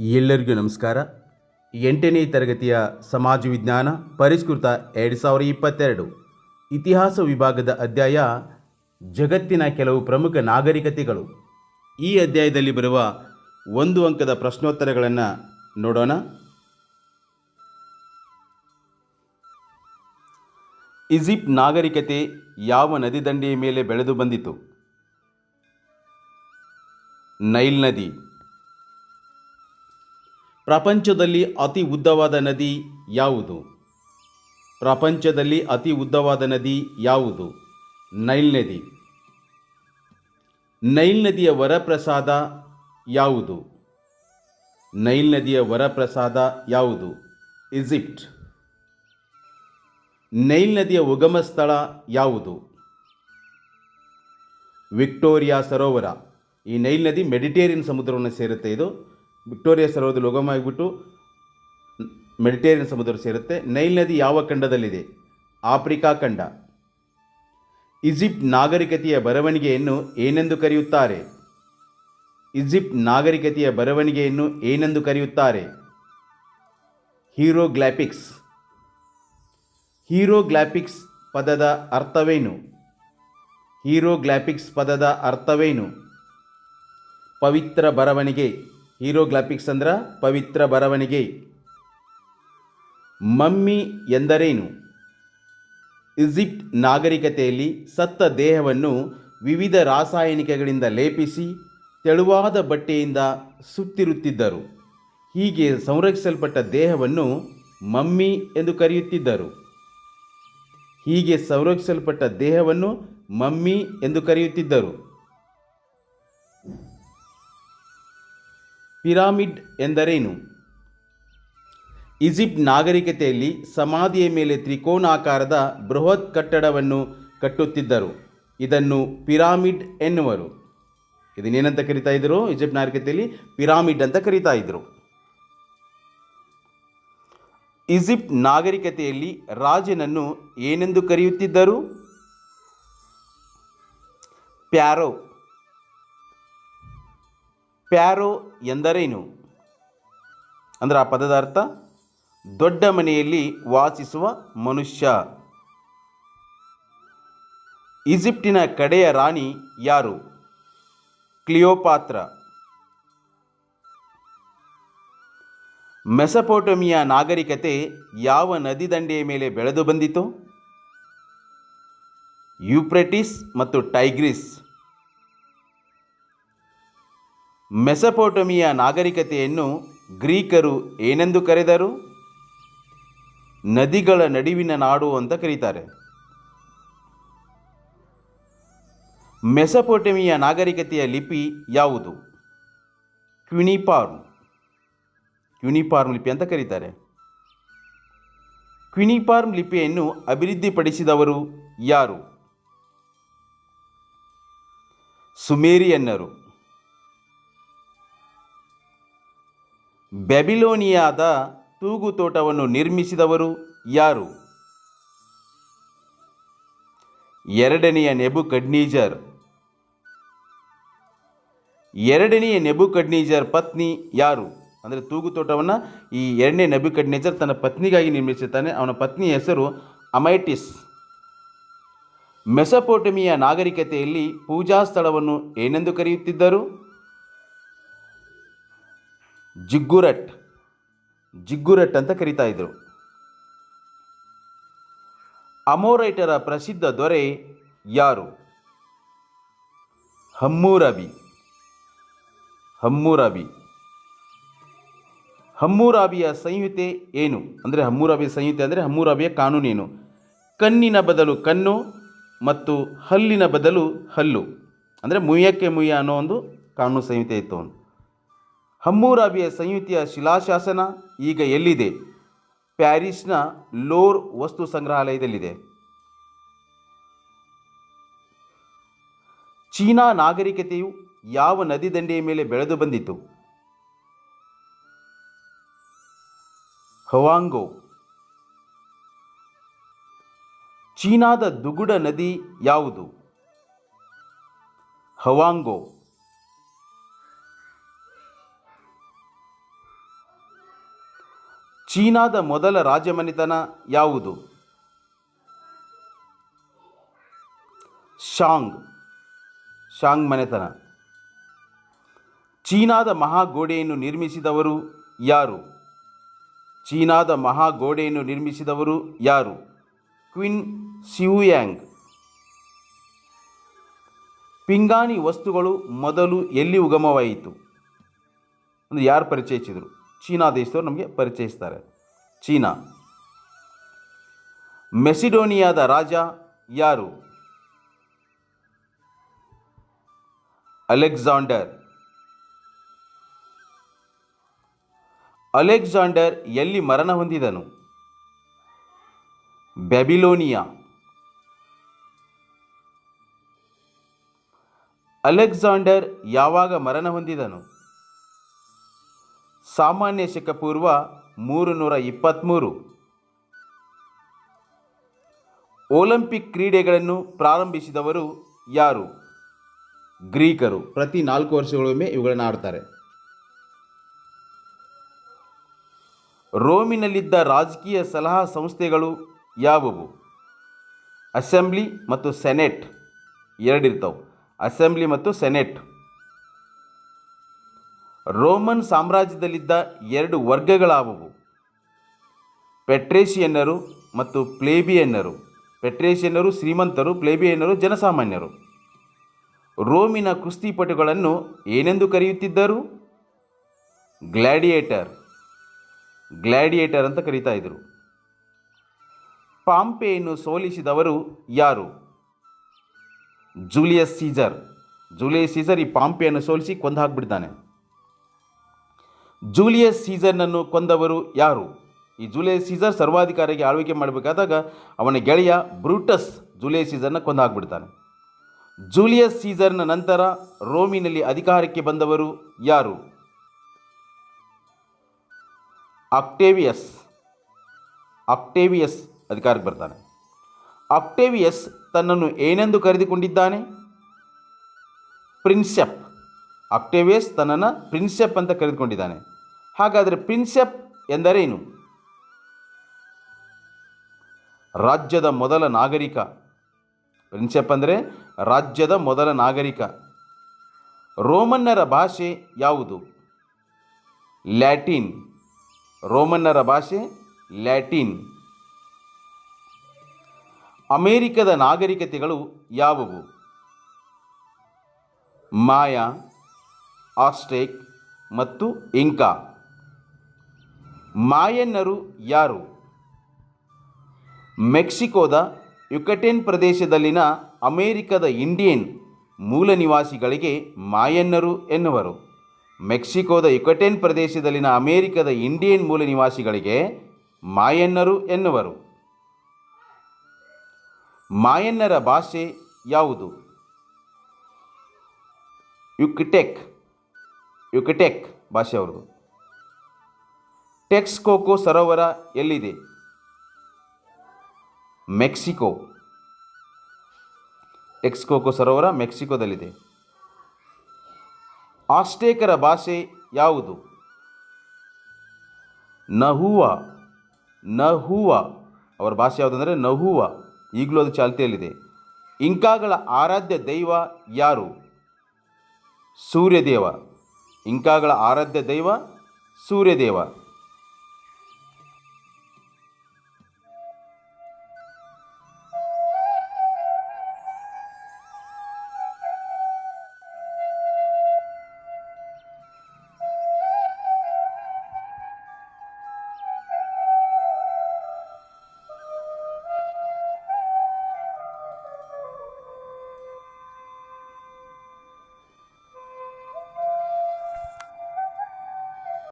ಎಲ್ಲರಿಗೂ ನಮಸ್ಕಾರ. ಎಂಟನೇ ತರಗತಿಯ ಸಮಾಜ ವಿಜ್ಞಾನ ಪರಿಷ್ಕೃತ ಎರಡು ಸಾವಿರ ಇಪ್ಪತ್ತೆರಡು ಇತಿಹಾಸ ವಿಭಾಗದ ಅಧ್ಯಾಯ ಜಗತ್ತಿನ ಕೆಲವು ಪ್ರಮುಖ ನಾಗರಿಕತೆಗಳು. ಈ ಅಧ್ಯಾಯದಲ್ಲಿ ಬರುವ ಒಂದು ಅಂಕದ ಪ್ರಶ್ನೋತ್ತರಗಳನ್ನು ನೋಡೋಣ. ಈಜಿಪ್ಟ್ ನಾಗರಿಕತೆ ಯಾವ ನದಿ ದಂಡೆಯ ಮೇಲೆ ಬೆಳೆದು ಬಂದಿತು? ನೈಲ್ ನದಿ. ಪ್ರಪಂಚದಲ್ಲಿ ಅತಿ ಉದ್ದವಾದ ನದಿ ಯಾವುದು? ಪ್ರಪಂಚದಲ್ಲಿ ಅತಿ ಉದ್ದವಾದ ನದಿ ಯಾವುದು? ನೈಲ್ ನದಿ. ನೈಲ್ ನದಿಯ ವರಪ್ರಸಾದ ಯಾವುದು? ನೈಲ್ ನದಿಯ ವರಪ್ರಸಾದ ಯಾವುದು? ಈಜಿಪ್ಟ್. ನೈಲ್ ನದಿಯ ಉಗಮ ಸ್ಥಳ ಯಾವುದು? ವಿಕ್ಟೋರಿಯಾ ಸರೋವರ. ಈ ನೈಲ್ ನದಿ ಮೆಡಿಟೇರಿಯನ್ ಸಮುದ್ರವನ್ನು ಸೇರುತ್ತೆ ಇದು. ವಿಕ್ಟೋರಿಯಾ ಸರೋವರದಲ್ಲಿ ಉಗಮ ಆಗಿಬಿಟ್ಟು ಮೆಡಿಟೇರಿಯನ್ ಸಮುದ್ರ ಸೇರುತ್ತೆ. ನೈಲ್ ನದಿ ಯಾವ ಖಂಡದಲ್ಲಿದೆ? ಆಫ್ರಿಕಾ ಖಂಡ. ಈಜಿಪ್ಟ್ ನಾಗರಿಕತೆಯ ಬರವಣಿಗೆಯನ್ನು ಏನೆಂದು ಕರೆಯುತ್ತಾರೆ? ಈಜಿಪ್ಟ್ ನಾಗರಿಕತೆಯ ಬರವಣಿಗೆಯನ್ನು ಏನೆಂದು ಕರೆಯುತ್ತಾರೆ? ಹೀರೋಗ್ಲಾಪಿಕ್ಸ್ ಹೀರೋಗ್ಲಾಪಿಕ್ಸ್ ಪದದ ಅರ್ಥವೇನು? ಹೀರೋಗ್ಲಾಪಿಕ್ಸ್ ಪದದ ಅರ್ಥವೇನು? ಪವಿತ್ರ ಬರವಣಿಗೆ. ಹೀರೋಗ್ಲಾಪಿಕ್ಸ್ ಅಂದ್ರ ಪವಿತ್ರ ಬರವಣಿಗೆ. ಮಮ್ಮಿ ಎಂದರೇನು? ಈಜಿಪ್ಟ್ ನಾಗರಿಕತೆಯಲ್ಲಿ ಸತ್ತ ದೇಹವನ್ನು ವಿವಿಧ ರಾಸಾಯನಿಕಗಳಿಂದ ಲೇಪಿಸಿ ತೆಳುವಾದ ಬಟ್ಟೆಯಿಂದ ಸುತ್ತಿರುತ್ತಿದ್ದರು. ಹೀಗೆ ಸಂರಕ್ಷಿಸಲ್ಪಟ್ಟ ದೇಹವನ್ನು ಮಮ್ಮಿ ಎಂದು ಕರೆಯುತ್ತಿದ್ದರು. ಹೀಗೆ ಸಂರಕ್ಷಿಸಲ್ಪಟ್ಟ ದೇಹವನ್ನು ಮಮ್ಮಿ ಎಂದು ಕರೆಯುತ್ತಿದ್ದರು. ಪಿರಾಮಿಡ್ ಎಂದರೇನು? ಈಜಿಪ್ಟ್ ನಾಗರಿಕತೆಯಲ್ಲಿ ಸಮಾಧಿಯ ಮೇಲೆ ತ್ರಿಕೋನಾಕಾರದ ಬೃಹತ್ ಕಟ್ಟಡವನ್ನು ಕಟ್ಟುತ್ತಿದ್ದರು. ಇದನ್ನು ಪಿರಾಮಿಡ್ ಎನ್ನುವರು. ಇದನ್ನೇನಂತ ಕರಿತಾ ಇದ್ರು? ಈಜಿಪ್ಟ್ ನಾಗರಿಕತೆಯಲ್ಲಿ ಪಿರಾಮಿಡ್ ಅಂತ ಕರಿತಾ ಇದ್ರು. ಈಜಿಪ್ಟ್ ನಾಗರಿಕತೆಯಲ್ಲಿ ರಾಜನನ್ನು ಏನೆಂದು ಕರೆಯುತ್ತಿದ್ದರು? ಪ್ಯಾರೋ. ಪ್ಯಾರೋ ಎಂದರೇನು? ಅಂದರೆ ಆ ಪದದ ಅರ್ಥ, ದೊಡ್ಡ ಮನೆಯಲ್ಲಿ ವಾಸಿಸುವ ಮನುಷ್ಯ. ಈಜಿಪ್ಟಿನ ಕಡೆಯ ರಾಣಿ ಯಾರು? ಕ್ಲಿಯೋಪಾತ್ರ. ಮೆಸಪೋಟಮಿಯಾ ನಾಗರಿಕತೆ ಯಾವ ನದಿ ದಂಡೆಯ ಮೇಲೆ ಬೆಳೆದು ಬಂದಿತು? ಯುಪ್ರೆಟಿಸ್ ಮತ್ತು ಟೈಗ್ರಿಸ್. ಮೆಸಪೋಟಮಿಯಾ ನಾಗರಿಕತೆಯನ್ನು ಗ್ರೀಕರು ಏನೆಂದು ಕರೆದರು? ನದಿಗಳ ನಡುವಿನ ನಾಡು ಅಂತ ಕರೀತಾರೆ. ಮೆಸಪೋಟಮಿಯ ನಾಗರಿಕತೆಯ ಲಿಪಿ ಯಾವುದು? ಕ್ವಿನಿಪಾರ್ಮ್ ಕ್ವಿನಿಪಾರ್ಮ್ ಲಿಪಿ ಅಂತ ಕರೀತಾರೆ. ಕ್ವಿನಿಪಾರ್ಮ್ ಲಿಪಿಯನ್ನು ಅಭಿವೃದ್ಧಿಪಡಿಸಿದವರು ಯಾರು? ಸುಮೇರಿಯನ್ನರು. ಬ್ಯಾಬಿಲೋನಿಯಾದ ತೂಗುತೋಟವನ್ನು ನಿರ್ಮಿಸಿದವರು ಯಾರು? ಎರಡನೆಯ ನೆಬು ಕಡ್ನೀಜರ್ ಎರಡನೆಯ ನೆಬು ಕಡ್ನೀಜರ್ ಪತ್ನಿ ಯಾರು? ಅಂದರೆ ತೂಗುತೋಟವನ್ನು ಈ ಎರಡನೇ ನೆಬು ಕಡ್ನೀಜರ್ ತನ್ನ ಪತ್ನಿಗಾಗಿ ನಿರ್ಮಿಸುತ್ತಾನೆ ಅವನ ಪತ್ನಿಯ ಹೆಸರು ಅಮೈಟಿಸ್. ಮೆಸಪೋಟಮಿಯ ನಾಗರಿಕತೆಯಲ್ಲಿ ಪೂಜಾ ಸ್ಥಳವನ್ನು ಏನೆಂದು ಕರೆಯುತ್ತಿದ್ದರು? ಜಿಗ್ಗುರಟ್. ಜಿಗ್ಗುರಟ್ ಅಂತ ಕರೀತಾ ಇದ್ರು. ಅಮೋರೈಟರ ಪ್ರಸಿದ್ಧ ದೊರೆ ಯಾರು? ಹಮ್ಮೂರಬಿ ಹಮ್ಮೂರಬಿ ಹಮ್ಮೂರಾಬಿಯ ಸಂಹಿತೆ ಏನು? ಅಂದರೆ ಹಮ್ಮೂರಾಬಿಯ ಸಂಹಿತೆ ಅಂದರೆ ಹಮ್ಮೂರಾಬಿಯ ಕಾನೂನೇನು ಕಣ್ಣಿನ ಬದಲು ಕಣ್ಣು ಮತ್ತು ಹಲ್ಲಿನ ಬದಲು ಹಲ್ಲು. ಅಂದರೆ ಮುಯ್ಯಕ್ಕೆ ಮುಯ್ಯ ಅನ್ನೋ ಒಂದು ಕಾನೂನು ಸಂಹಿತೆ ಇತ್ತು. ಹಮ್ಮೂರಾಬಿಯ ಸಂಯುತಿಯ ಶಿಲಾಶಾಸನ ಈಗ ಎಲ್ಲಿದೆ? ಪ್ಯಾರಿಸ್ನ ಲೋರ್ ವಸ್ತು ಸಂಗ್ರಹಾಲಯದಲ್ಲಿದೆ. ಚೀನಾ ನಾಗರಿಕತೆಯು ಯಾವ ನದಿ ದಂಡೆಯ ಮೇಲೆ ಬೆಳೆದು ಬಂದಿತು? ಹವಾಂಗೋ. ಚೀನಾದ ದುಗುಡ ನದಿ ಯಾವುದು? ಹವಾಂಗೋ. ಚೀನಾದ ಮೊದಲ ರಾಜಮನೆತನ ಯಾವುದು? ಶಾಂಗ್. ಶಾಂಗ್ ಮನೆತನ. ಚೀನಾದ ಮಹಾಗೋಡೆಯನ್ನು ನಿರ್ಮಿಸಿದವರು ಯಾರು? ಚೀನಾದ ಮಹಾಗೋಡೆಯನ್ನು ನಿರ್ಮಿಸಿದವರು ಯಾರು? ಕ್ವಿನ್ ಸಿಯುಯಾಂಗ್ ಪಿಂಗಾಣಿ ವಸ್ತುಗಳು ಮೊದಲು ಎಲ್ಲಿ ಉಗಮವಾಯಿತು? ಅಂದರೆ ಯಾರು ಪರಿಚಯಿಸಿದರು? ಚೀನಾ ದೇಶದವರು ನಮಗೆ ಪರಿಚಯಿಸ್ತಾರೆ. ಚೀನಾ. ಮೆಸಿಡೋನಿಯಾದ ರಾಜ ಯಾರು? ಅಲೆಕ್ಸಾಂಡರ್. ಅಲೆಕ್ಸಾಂಡರ್ ಎಲ್ಲಿ ಮರಣ ಹೊಂದಿದನು? ಬ್ಯಾಬಿಲೋನಿಯಾ. ಅಲೆಕ್ಸಾಂಡರ್ ಯಾವಾಗ ಮರಣ ಹೊಂದಿದನು? ಸಾಮಾನ್ಯ ಶಕ ಪೂರ್ವ ಮೂರು ನೂರ ಇಪ್ಪತ್ತ್ಮೂರು ಒಲಿಂಪಿಕ್ ಕ್ರೀಡೆಗಳನ್ನು ಪ್ರಾರಂಭಿಸಿದವರು ಯಾರು? ಗ್ರೀಕರು. ಪ್ರತಿ ನಾಲ್ಕು ವರ್ಷಗಳೊಮ್ಮೆ ಇವುಗಳನ್ನು ಆಡ್ತಾರೆ ರೋಮಿನಲ್ಲಿದ್ದ ರಾಜಕೀಯ ಸಲಹಾ ಸಂಸ್ಥೆಗಳು ಯಾವುವು? ಅಸೆಂಬ್ಲಿ ಮತ್ತು ಸೆನೆಟ್. ಎರಡಿರ್ತವೆ. ಅಸೆಂಬ್ಲಿ ಮತ್ತು ಸೆನೆಟ್. ರೋಮನ್ ಸಾಮ್ರಾಜ್ಯದಲ್ಲಿದ್ದ ಎರಡು ವರ್ಗಗಳಾವುವು. ಪೆಟ್ರೇಷಿಯನ್ನರು ಮತ್ತು ಪ್ಲೇಬಿಯನ್ನರು. ಪೆಟ್ರೇಷಿಯನ್ನರು ಶ್ರೀಮಂತರು, ಪ್ಲೇಬಿಯನ್ನರು ಜನಸಾಮಾನ್ಯರು. ರೋಮಿನ ಕುಸ್ತಿಪಟುಗಳನ್ನು ಏನೆಂದು ಕರೆಯುತ್ತಿದ್ದರು? ಗ್ಲ್ಯಾಡಿಯೇಟರ್ ಗ್ಲ್ಯಾಡಿಯೇಟರ್ ಅಂತ ಕರೀತಾ ಇದ್ದರು ಪಾಂಪೆಯನ್ನು ಸೋಲಿಸಿದವರು ಯಾರು? ಜೂಲಿಯಸ್ ಸೀಸರ್ ಜೂಲಿಯಸ್ ಸೀಸರ್ ಈ ಪಾಂಪೆಯನ್ನು ಸೋಲಿಸಿ ಕೊಂದು ಹಾಕ್ಬಿಡ್ತಾನೆ ಜೂಲಿಯಸ್ ಸೀಸರ್ನನ್ನು ಕೊಂದವರು ಯಾರು? ಈ ಜೂಲಿಯಸ್ ಸೀಸರ್ ಸರ್ವಾಧಿಕಾರಿಗೆ ಆಳ್ವಿಕೆ ಮಾಡಬೇಕಾದಾಗ ಅವನ ಗೆಳೆಯ ಬ್ರೂಟಸ್ ಜೂಲಿಯಸ್ ಸೀಸರ್ನ ಕೊಂದು ಹಾಕ್ಬಿಡ್ತಾನೆ ಜೂಲಿಯಸ್ ಸೀಸರ್ನ ನಂತರ ರೋಮಿನಲ್ಲಿ ಅಧಿಕಾರಕ್ಕೆ ಬಂದವರು ಯಾರು? ಅಕ್ಟೇವಿಯಸ್ ಅಕ್ಟೇವಿಯಸ್ ಅಧಿಕಾರಕ್ಕೆ ಬರ್ತಾನೆ. ಅಕ್ಟೇವಿಯಸ್ ತನ್ನನ್ನು ಏನೆಂದು ಕರೆದುಕೊಂಡಿದ್ದಾನೆ? ಪ್ರಿನ್ಸೆಪ್. ಆಕ್ಟೇವಿಯಸ್ ತನ್ನನ್ನು ಪ್ರಿನ್ಸೆಪ್ ಅಂತ ಕರೆದುಕೊಂಡಿದ್ದಾನೆ. ಹಾಗಾದರೆ ಪ್ರಿನ್ಸೆಪ್ ಎಂದರೇನು? ರಾಜ್ಯದ ಮೊದಲ ನಾಗರಿಕ. ಪ್ರಿನ್ಸೆಪ್ ಅಂದರೆ ರಾಜ್ಯದ ಮೊದಲ ನಾಗರಿಕ. ರೋಮನ್ನರ ಭಾಷೆ ಯಾವುದು? ಲ್ಯಾಟಿನ್. ರೋಮನ್ನರ ಭಾಷೆ ಲ್ಯಾಟಿನ್. ಅಮೇರಿಕದ ನಾಗರಿಕತೆಗಳು ಯಾವುವು? ಮಾಯಾ. ಆಸ್ಟೇಕ್ ಮತ್ತು ಇಂಕಾ. ಮಾಯನ್ನರು ಯಾರು? ಮೆಕ್ಸಿಕೋದ ಯುಕಟೆನ್ ಪ್ರದೇಶದಲ್ಲಿನ ಅಮೇರಿಕದ ಇಂಡಿಯನ್ ಮೂಲ ನಿವಾಸಿಗಳಿಗೆ ಮಾಯನ್ನರು ಎನ್ನುವರು. ಮೆಕ್ಸಿಕೋದ ಯುಕಟೆನ್ ಪ್ರದೇಶದಲ್ಲಿನ ಅಮೇರಿಕದ ಇಂಡಿಯನ್ ಮೂಲ ನಿವಾಸಿಗಳಿಗೆ ಮಾಯನ್ನರು ಎನ್ನುವರು. ಮಾಯನ್ನರ ಭಾಷೆ ಯಾವುದು? ಯುಕ್ಟೆಕ್. ಯುಕ್ಟೆಕ್ ಭಾಷೆ ಅವ್ರದ್ದು. ಟೆಕ್ಸ್ಕೋಕೋ ಸರೋವರ ಎಲ್ಲಿದೆ? ಮೆಕ್ಸಿಕೋ. ಟೆಕ್ಸ್ಕೋಕೋ ಸರೋವರ ಮೆಕ್ಸಿಕೋದಲ್ಲಿದೆ. ಆಸ್ಟೇಕರ ಭಾಷೆ ಯಾವುದು? ನಹುವ. ನಹುವ. ಅವರ ಭಾಷೆ ಯಾವುದಂದರೆ ನಹುವ. ಈಗಲೂ ಅದು ಚಾಲ್ತಿಯಲ್ಲಿದೆ. ಇಂಕಾಗಳ ಆರಾಧ್ಯ ದೈವ ಯಾರು? ಸೂರ್ಯದೇವ. ಇಂಕಾಗಳ ಆರಾಧ್ಯ ದೈವ ಸೂರ್ಯದೇವ.